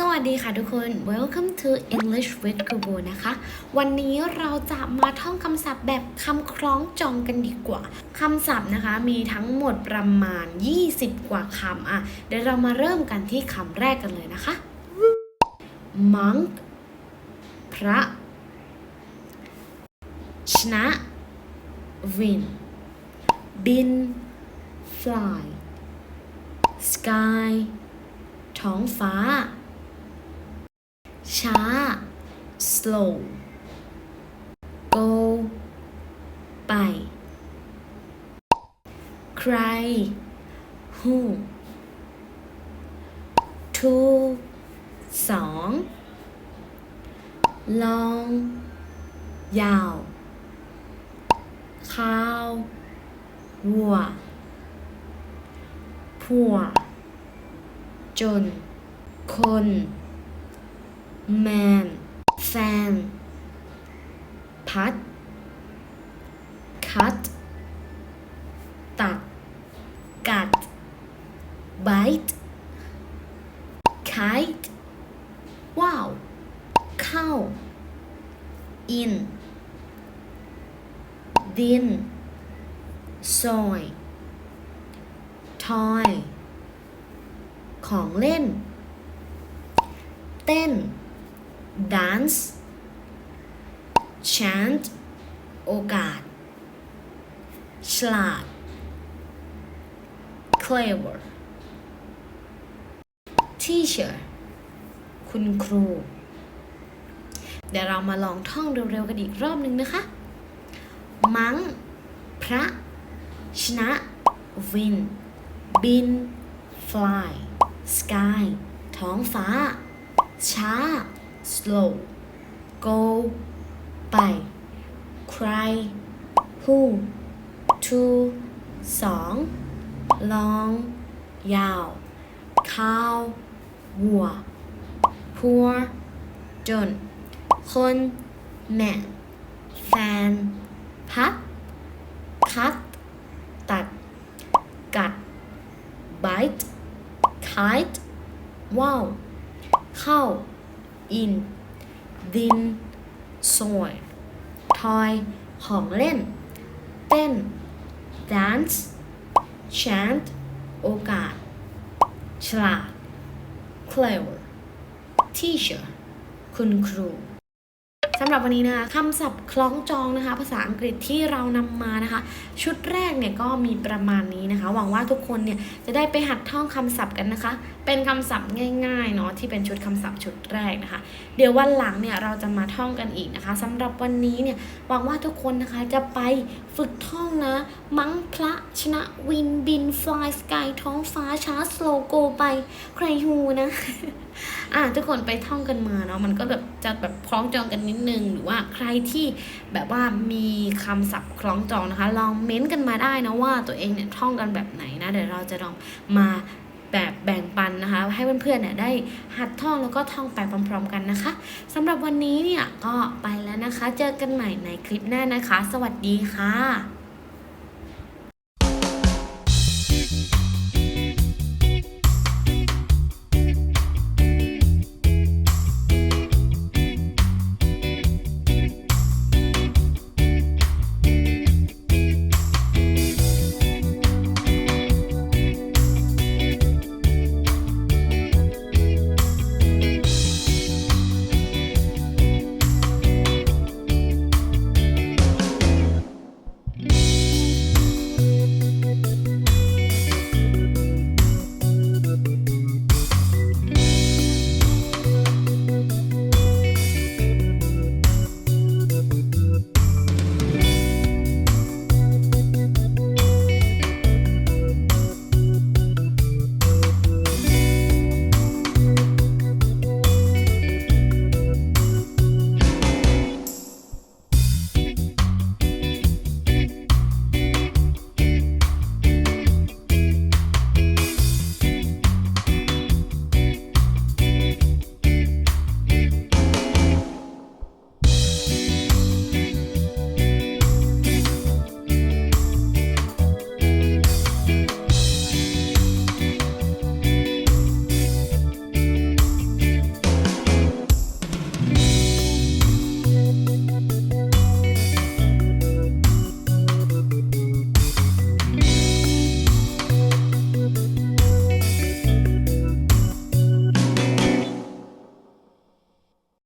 สวัสดีค่ะทุกคน Welcome to English with Kubu นะคะ วันนี้เราจะมาท่องคำศัพท์แบบคำคล้องจองกันดีกว่า คำศัพท์นะคะมีทั้งหมดประมาณ 20 กว่าคำอะ เดี๋ยวเรามาเริ่มกันที่คำแรกกันเลยนะคะ monk พระ ชนะ win บิน fly sky ท้องฟ้า ช้า slow go ไปใคร who to สอง long ยาว ข้าววัวผัว จน คน man แฟน พัด cut ตัด กัด bite kite ว้าว เข้า in ดินซอยทอยของเล่น เต้น dance chant โอกาส ฉลาด clever teacher คุณครู เดี๋ยวเรามาลองท่องเร็วๆกันอีกรอบหนึ่งนะคะ มัง พระ ชนะ win บิน fly sky ท้องฟ้า ช้า slow go ไป cry who to สอง long ยาว cow วัว poor จน คน man แฟน พัด คัด ตัด กัด bite kite ว่าวเข้า in ดิน soil ทอยของเล่น เต้น dance chant โอกาส ฉลาด clever teacher คุณครู สำหรับวันนี้นะคะคำศัพท์คล้องจองนะคะ ภาษาอังกฤษที่เรานำมานะคะ ชุดแรกเนี่ยก็มีประมาณนี้นะคะ หวังว่าทุกคนเนี่ยจะได้ไปหัดท่องคำศัพท์กันนะคะ เป็นคำศัพท์ง่ายๆเนาะที่เป็นชุดคำศัพท์ชุดแรกนะคะ เดี๋ยววันหลังเนี่ยเราจะมาท่องกันอีกนะคะสำหรับวันนี้เนี่ยหวังว่าทุกคนนะคะจะไปฝึกท่องนะ มังพระชนะวินบินฟลายสกายท้องฟ้าช้าสโลโกไปใครฮูนะ อะทุกคนไปท่องกันมาเนาะมันก็แบบจะแบบคล้องจองกันนิดนึง หรือว่าใครที่แบบว่ามีคำศัพท์คล้องจองนะคะ ลองเม้นต์กันมาได้นะว่าตัวเองเนี่ยท่องกันแบบไหนนะเดี๋ยวเราจะลองมาแบบแบ่งปันนะคะ ให้เพื่อนๆเนี่ยได้หัดท่องแล้วก็ท่องไปพร้อม ๆ กันนะคะสำหรับวันนี้เนี่ยก็ไปแล้วนะคะ เจอกันใหม่ในคลิปหน้านะคะ สวัสดีค่ะ